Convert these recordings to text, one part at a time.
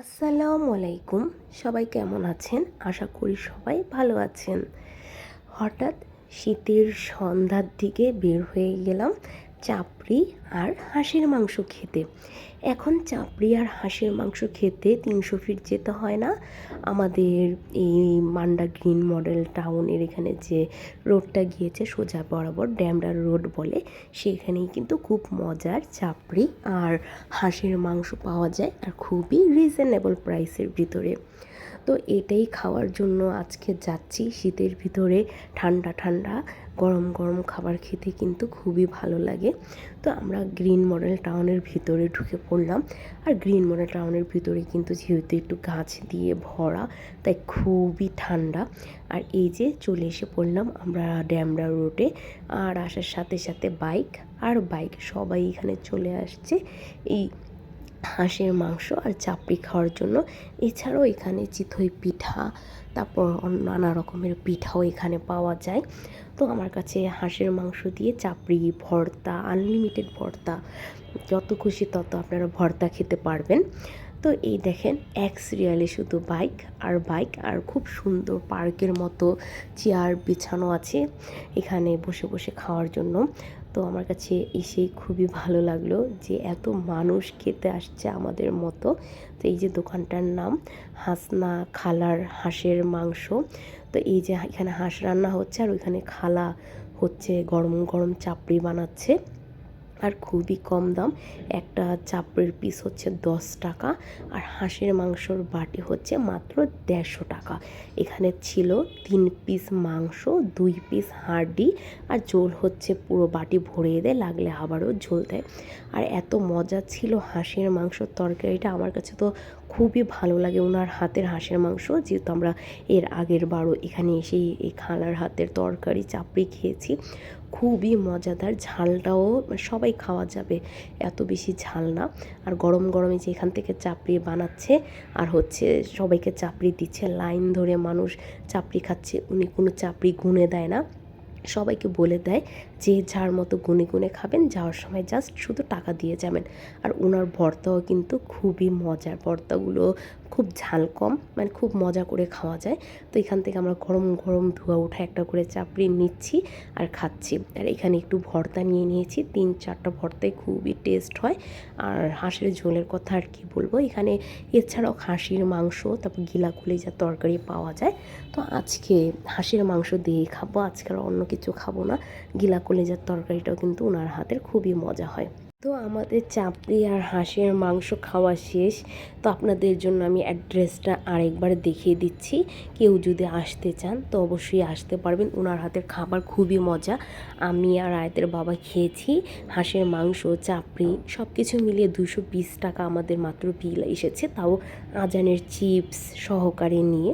আসসালামু আলাইকুম। সবাই কেমন আছেন? আশা করি সবাই ভালো আছেন। হঠাৎ শীতের সন্ধ্যার দিকে বের হয়ে গেলাম। চাপড়ি আর হাঁসের মাংস খেতে। এখন চাপড়ি আর হাঁসের মাংস খেতে তিনশো ফিট যেতে হয় না। আমাদের এই মান্ডা গ্রিন মডেল টাউনের এখানে যে রোডটা গিয়েছে সোজা বরাবর ড্যামডার রোড বলে, সেখানেই কিন্তু খুব মজার চাপড়ি আর হাঁসের মাংস পাওয়া যায় আর খুবই রিজনেবল প্রাইসের ভিতরে। তো এটাই খাওয়ার জন্য আজকে যাচ্ছি শীতের ভিতরে ঠান্ডা ঠান্ডা, গরম গরম খাবার খেতে কিন্তু খুবই ভালো লাগে। তো আমরা গ্রিন মডেল টাউনের ভিতরে ঢুকে পড়লাম। আর গ্রিন মডেল টাউনের ভিতরে কিন্তু যেহেতু একটু গাছ দিয়ে ভরা, তাই খুবই ঠান্ডা। আর এই যে চলে এসে পড়লাম আমরা ড্যামরা রোডে। আর আসার সাথে সাথে বাইক, আর বাইক সবাই এখানে চলে আসছে। এই হাঁসের মাংস আর চাপড়ি খাওয়ার জন্য। এছাড়াও এখানে চিথই পিঠা, তারপর নানা রকমের পিঠাও এখানে পাওয়া যায়। তো আমার কাছে হাঁসের মাংস দিয়ে চাপড়ি, ভর্তা আনলিমিটেড ভর্তা, যত খুশি তত আপনারা ভর্তা খেতে পারবেন। তো এই দেখেন এক সিরিয়ালে শুধু বাইক আর বাইক আর খুব সুন্দর পার্কের মতো চেয়ার বিছানো আছে এখানে বসে বসে খাওয়ার জন্য। তো আমার কাছে এসেই খুবই ভালো লাগল যে এত মানুষ খেতে আসছে আমাদের মতো। তো এই যে দোকানটার নাম, হাসনা খালার হাঁসের মাংস। তো এই যে এখানে হাঁস রান্না হচ্ছে আর ওইখানে খালা হচ্ছে গরম গরম চাপড়ি বানাচ্ছে। আর খুবই কম দাম। একটা চাপড়ের পিস হচ্ছে দশ টাকা আর হাঁসের মাংসর বাটি হচ্ছে মাত্র দেড়শো টাকা। এখানে ছিল তিন পিস মাংস, দুই পিস হাড্ডি আর ঝোল হচ্ছে পুরো বাটি ভরে দেয় লাগলে আবারও ঝোল দেয়। আর এত মজা ছিল হাঁসের মাংসর তরকারিটা, আমার কাছে তো খুবই ভালো লাগে ওনার হাতের হাঁসের মাংস। যেহেতু আমরা এর আগের বারও এখানে এসেই এই খালার হাতের তরকারি, চাপড়ি খেয়েছি। খুবই মজাদার, ঝালটাও সবাই খাওয়া যাবে, এত বেশি ঝাল না। আর গরম গরমে যে এখান থেকে চাপড়ি বানাচ্ছে, আর হচ্ছে সবাইকে চাপড়ি দিচ্ছে, লাইন ধরে মানুষ চাপড়ি খাচ্ছে, উনি কোনো চাপড়ি গুনে দেয় না। সবাইকে বলে দেয় যে যার মতো গুনে গুনে খাবেন, যাওয়ার সময় জাস্ট শুধু টাকা দিয়ে যাবেন। আর ওনার ভর্তাও কিন্তু খুবই মজার। ভর্তাগুলো খুব ঝাল কম মানে খুব মজা করে খাওয়া যায়। তো এখান থেকে আমরা গরম গরম ধোয়া উঠা একটা করে চাপড়ি নিচ্ছি আর খাচ্ছি। আর এখানে একটু ভর্তা নিয়ে নিয়েছি, তিন চারটা ভর্তায় খুবই টেস্ট হয়। আর হাঁসের ঝোলের কথা আর কি বলব? এখানে এছাড়াও খাসির মাংস, তারপর গিলা যা তরকারি পাওয়া যায়। তো আজকে হাঁসের মাংস দিয়ে খাব, আজকে আর অন্য কিছু খাব না। গিলা কলেজার তরকারিটাও কিন্তু ওনার হাতের খুবই মজা হয়। তো আমাদের চাপড়ি আর হাঁসের মাংস খাওয়া শেষ। তো আপনাদের জন্য আমি অ্যাড্রেসটা আরেকবার দেখিয়ে দিচ্ছি। কেউ যদি আসতে চান, তো অবশ্যই আসতে পারবেন। ওনার হাতের খাবার খুবই মজা। আমি আর আয়তের বাবা খেয়েছি। হাঁসের মাংস, চাপড়ি সব কিছু মিলিয়ে দুশো টাকা আমাদের মাত্র বিল এসেছে। তাও আজানের চিপস সহকারে নিয়ে।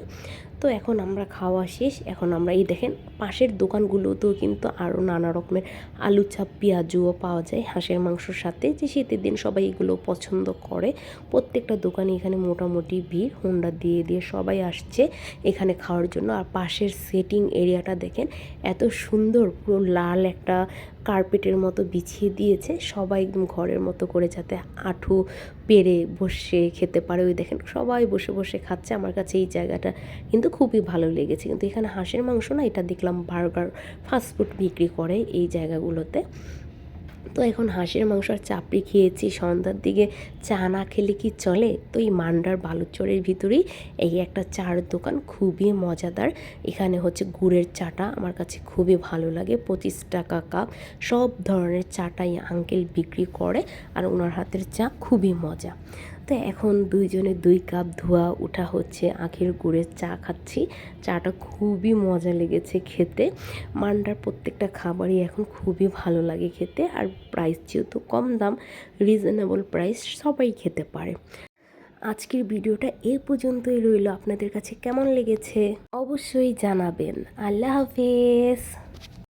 তো এখন আমরা খাওয়া শেষ। এখন আমরা এই দেখেন, পাশের দোকানগুলোতেও কিন্তু আরও নানা রকমের আলু চাপ, পেঁয়াজুও পাওয়া যায় হাঁসের মাংসর সাথে। যে শীতের দিন সবাই এগুলো পছন্দ করে। প্রত্যেকটা দোকানে এখানে মোটামুটি ভিড়, হোন্ডা দিয়ে দিয়ে সবাই আসছে এখানে খাওয়ার জন্য। আর পাশের সেটিং এরিয়াটা দেখেন, এত সুন্দর, পুরো লাল একটা কার্পেটের মতো বিছিয়ে দিয়েছে। সবাই একদম ঘরের মতো করে যাতে আঠু পেরে বসে খেতে পারে। ওই দেখেন, সবাই বসে বসে খাচ্ছে। আমার কাছে এই জায়গাটা কিন্তু খুবই ভালো লেগেছে। কিন্তু এখানে হাঁসের মাংস না, এটা দেখলাম বার্গার ফাস্টফুড বিক্রি করে এই জায়গাগুলোতে। তো এখন হাঁসের মাংস আর চাপড়ি খেয়েছি, সন্ধ্যার দিকে চা না খেলে কি চলে? তো এই মান্ডার বালুচরের ভিতরেই এই একটা চার দোকান খুবই মজাদার। এখানে হচ্ছে গুড়ের চাটা, আমার কাছে খুবই ভালো লাগে। পঁচিশ টাকা কাপ, সব ধরনের চাটাই আঙ্কেল বিক্রি করে আর ওনার হাতের চা খুবই মজা। তো এখন দুইজনে দুই কাপ ধোয়া উঠা হচ্ছে, আখের গুড়ের চা খাচ্ছি। চাটা খুবই মজা লেগেছে খেতে। মান্ডার প্রত্যেকটা খাবারই এখন খুবই ভালো লাগে খেতে আর প্রাইস যেহেতু কম দাম রিজনেবল প্রাইস সবাই খেতে পারে। আজকের ভিডিওটা এ পর্যন্তই রইল। আপনাদের কাছে কেমন লেগেছে? অবশ্যই জানাবেন। আল্লাহ হাফিজ।